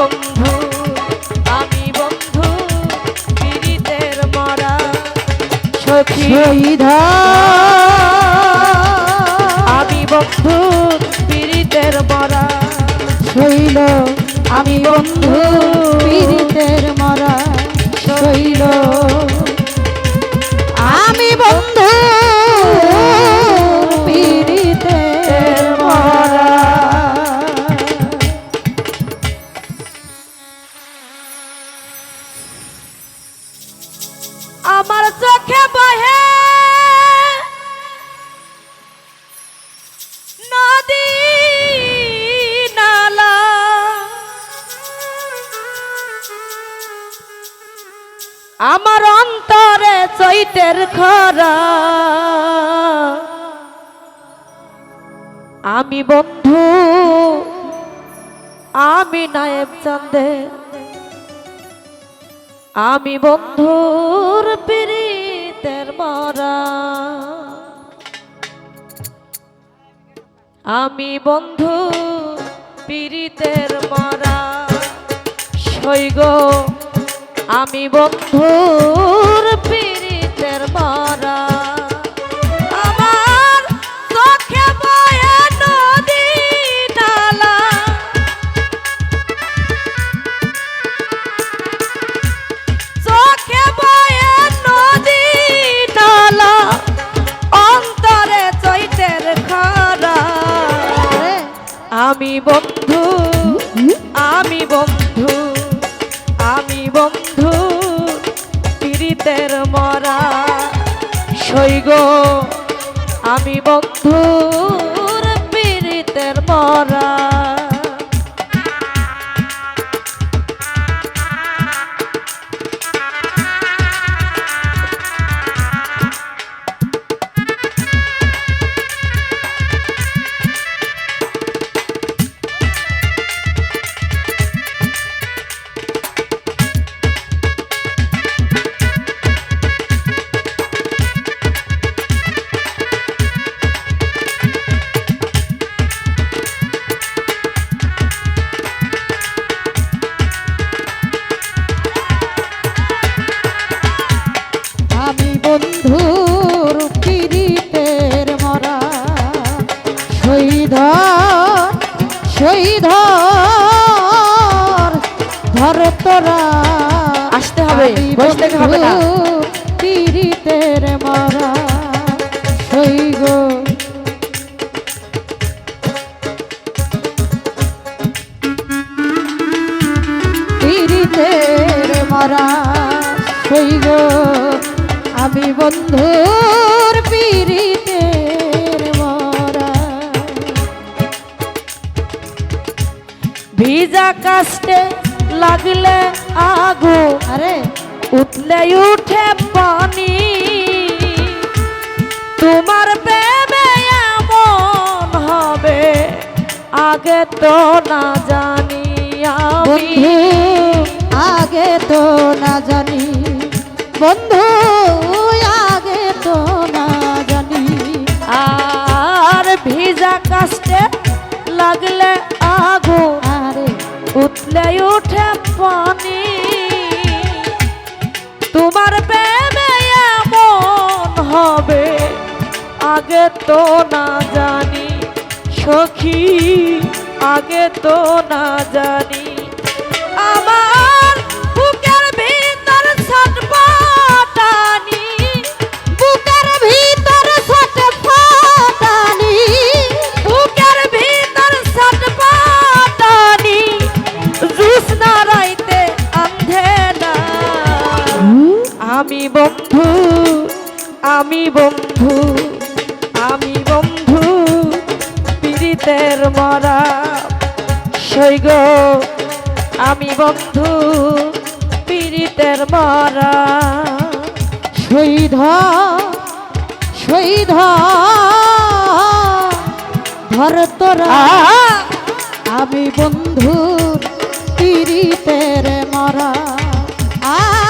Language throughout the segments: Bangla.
বন্ধু আমি বন্ধু পীড়িতের মরা সখী। আমি বন্ধু পীড়িতের মরা। শৈল। আমি বন্ধু। পীড়িতের মরা। শৈল। চৈতের খরা। আমি বন্ধু, আমি নায়েব চান্দে আমি বন্ধুর পীড়িতের মরা। আমি বন্ধু পীড়িতের মরা। সৈগ আমি বন্ধুর পীড়িতের চৈতের খরা। আমি বন্ধু সৈগ আমি বন্ধুর পীড়িতের মরা। বসে থেকে হবে না। পীড়িতের মরা শহীদ পীড়িতের মরা শৈগ আমি বন্ধুর মরা। ভিজা কাস্টে লাগলে আগু। আরে উঠলে উঠে পানি তোমার প্রেমে এমন হবে আগে তো না জানি আমি। বন্ধু আগে তো না জানি। বন্ধু আগে তো না জানি। আর ভিজা কাস্টে লাগলে আগু আরে। উঠলে উঠে পানি হবে? আগে তো না জানি সখী আগে তো না জানি। আমার বুকের ভিতর ছটপটানি আমি বন্ধু আমি বন্ধু, পীড়িতের মরা সৈগ আমি বন্ধু, পীড়িতের মরা শহীদ শহীদ ধর তোরা, আমি বন্ধু, পীড়িতের মরা। আয়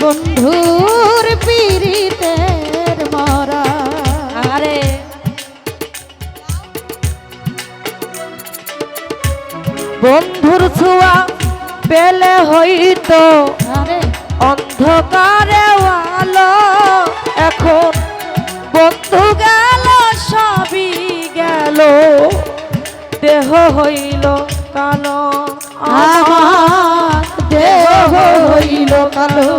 বন্ধুর পীড়িতের মরা। আরে। বন্ধুর ছোঁয়া পেলে হইতো অন্ধকারে আলো। এখন বন্ধু গেল সবই গেল। দেহ হইল কালো। দেহ হইল কালো।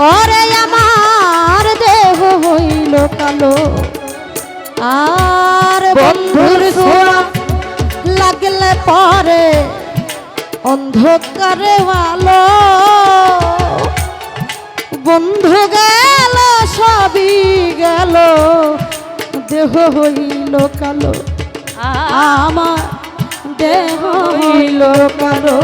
ওরে আমার দেহ হইল কালো। আর বন্ধুর ছোঁয়া লাগলে পরে অন্ধকারে আলো। বন্ধু গেল সবই গেল দেহ হইল কালো। আমার দেহ হইল কালো।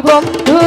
বন্ধু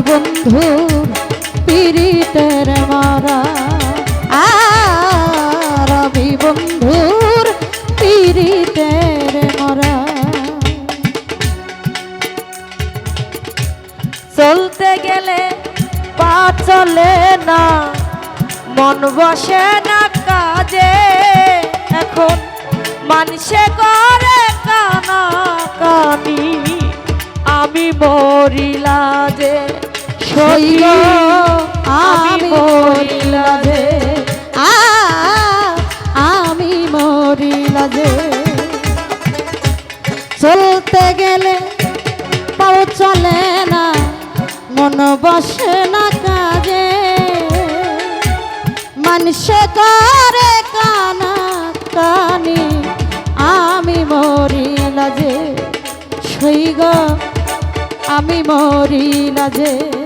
আমি বন্ধুর পীড়িতের মরা। আর আমি বন্ধুর পীড়িতের মরা। চলতে গেলে পা চলে না, মন বসে না কাজে। এখন মানুষে করে কানা কানি, আমি মরিলা যে। শৈল আমি আমি মরিলা যে। আমি মরিলা যে। চলতে গেলে পাও চলে না মন বসে না কাজে। মানুষে করে কানা কানি আমি মরিলা যে। সৈগ আমি মরিলা যে।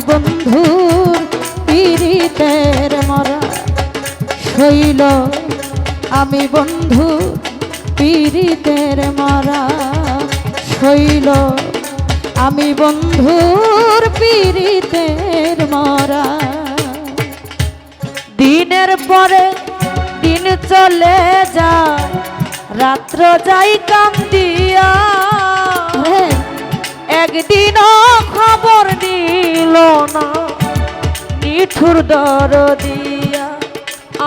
বন্ধুর পীড়িতের মরা শৈল আমি বন্ধু পীড়িতের মরা শৈল আমি বন্ধুর পীড়িতের মরা। দিনের পরে দিন চলে যায় রাত্র যাই কান্দিয়া রে, একদিন খবর নিল না। নিঠুর দর দিয়া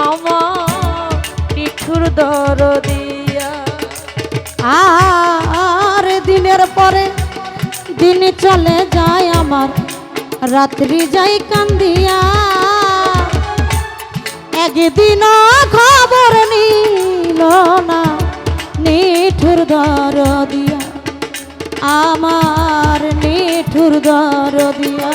আমার নিঠুর দর দিয়া আর দিনের পরে দিন চলে যায় আমার, রাত্রি যাই কান্দিয়া। একদিন খবর নিল না, নিঠুর দর দিয়া আমার নেঠুর দর দিয়া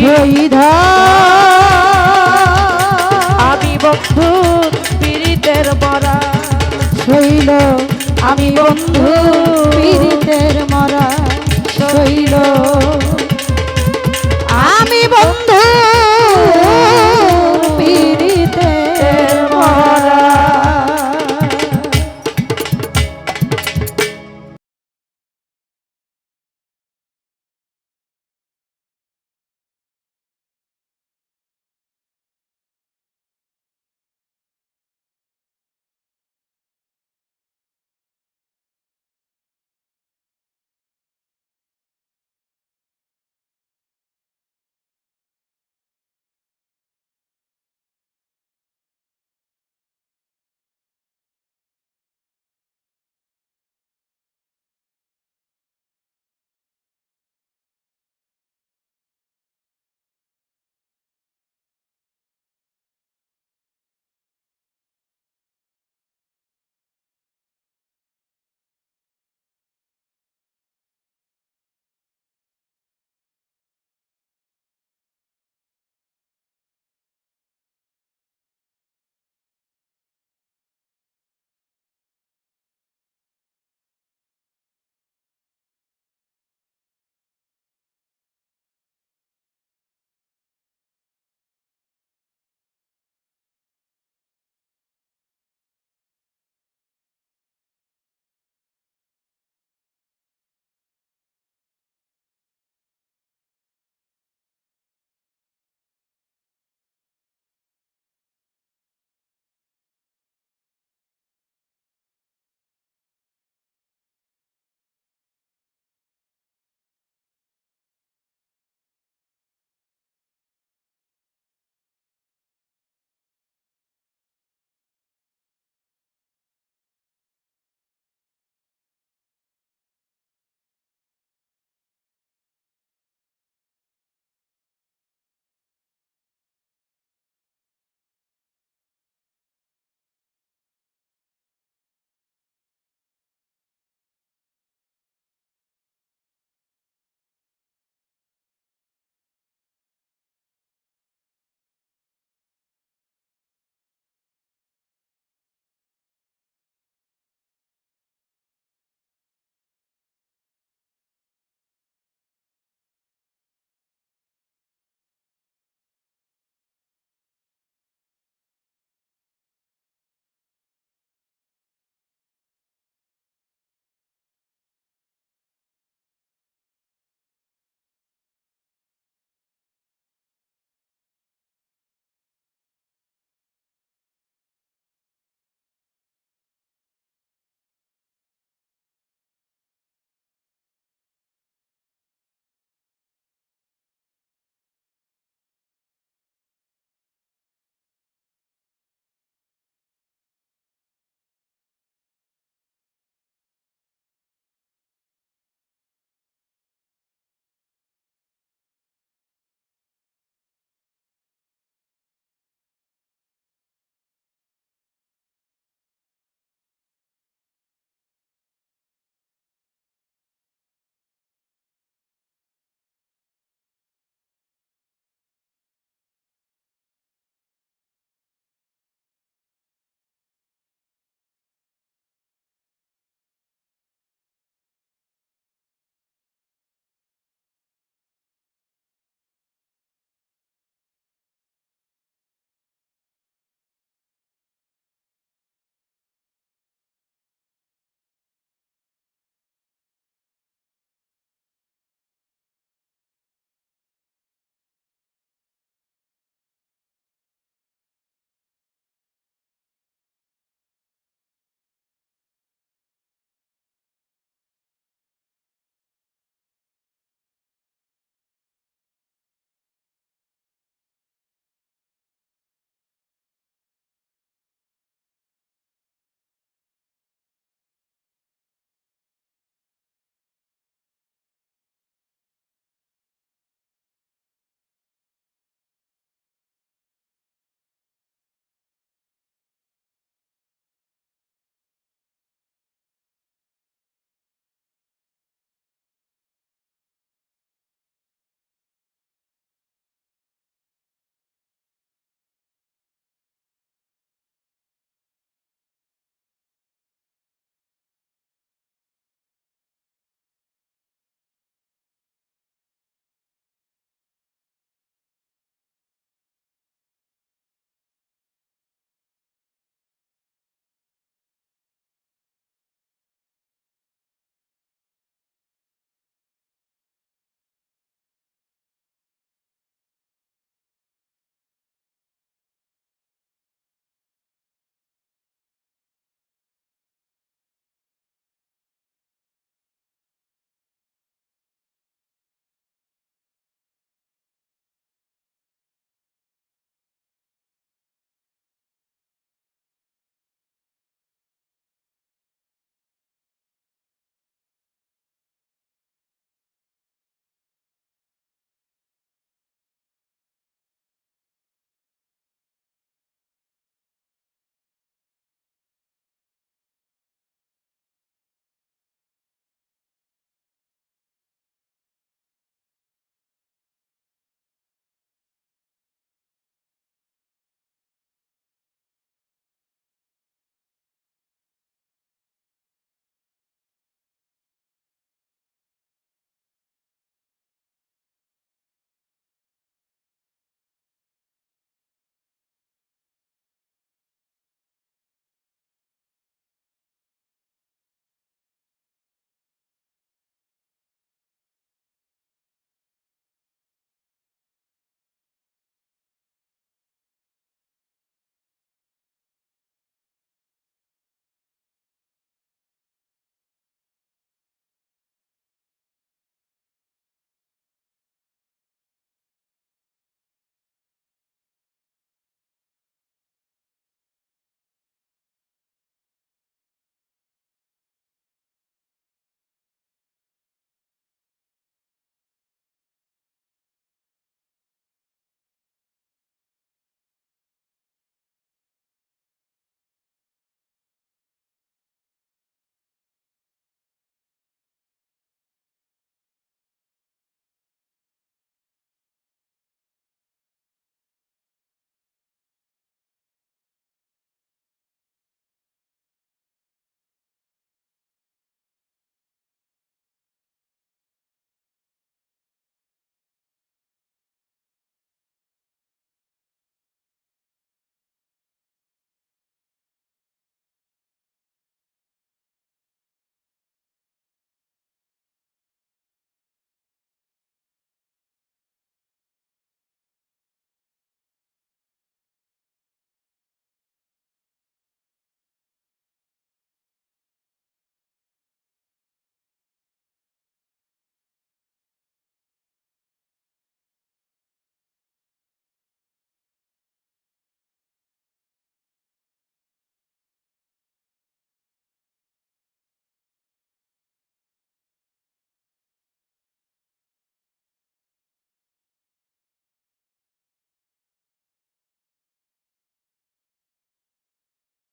সেই আমি বন্ধু পীড়িতের মরা। শৈল আমি বন্ধু পীড়িতের মরা। শৈল